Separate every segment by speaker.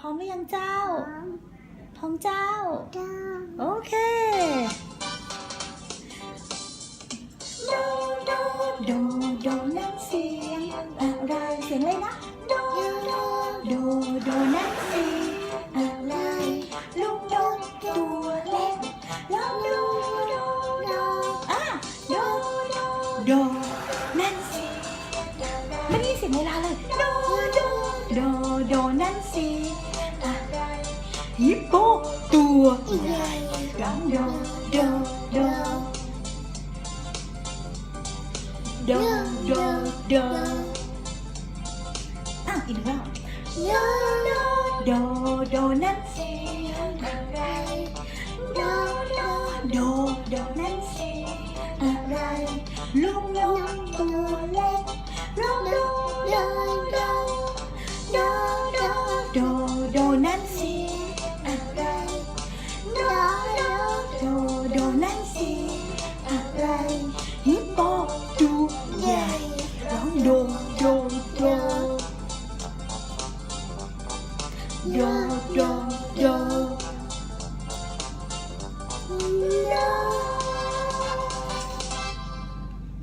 Speaker 1: พร้อมหรือยังเจ้า
Speaker 2: พร้อม
Speaker 1: พร้อมเจ้า
Speaker 2: เจ้า
Speaker 1: โอเคโดโดโดโดนั่นเสียงอะไรเสียงอะไรนะโดโดโดโดนั่นเสียงอะไรลูกนกตัวเล็กร้องโดโดโดอะโดโดโดนั่นเสียงไม่ได้ยินเสียงเวลาเลยโดโด โดโดนั่นเสียงอะไรฮิปโปตัวใหญ่ร้องโดโ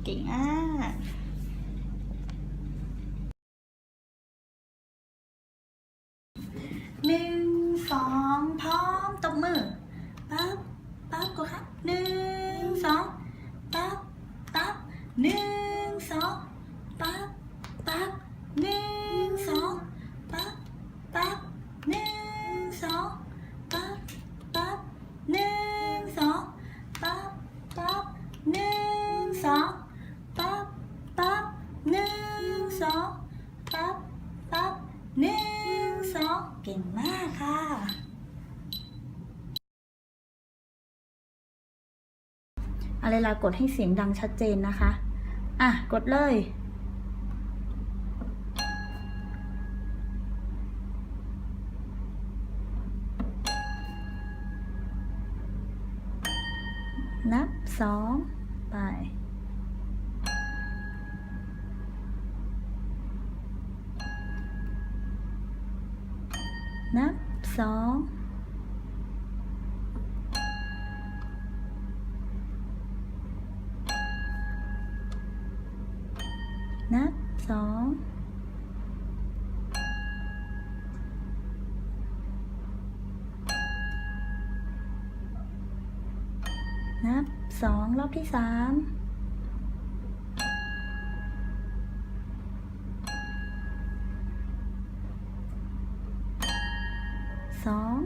Speaker 1: เก่งอะหนึ่งสองพร้อมตบมือปั๊บปั๊บก็ค่ะหนึ่งสองปั๊บปั๊บหนึ่งสองปั๊บปั๊บหนึ่งสองปั๊บปั๊บหนึ่งสองปั๊บปั๊บหนึ่งสองปั๊บปั๊บหนึ่งสองปั๊บปั๊บหนึ่ง สองปั๊บปั๊บหนึ่งสองเก่งมากค่ะ อะไรล่ะกดให้เสียงดังชัดเจนนะคะ อะ กดเลยนับสองไป นับสองนับสองนับสองรอบที่สาม สอง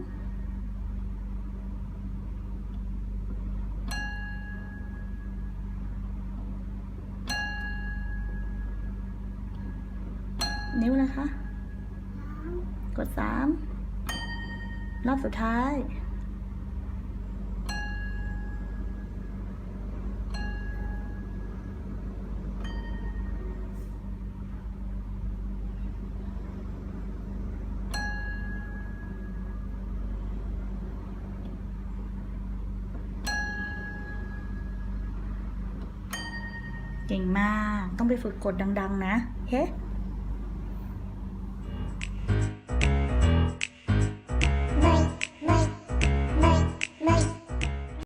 Speaker 1: นิ้วนะคะ กดสามรอบสุดท้าย เก่งมาก ต้องไปฝึกกดดัง ๆ นะ เฮ้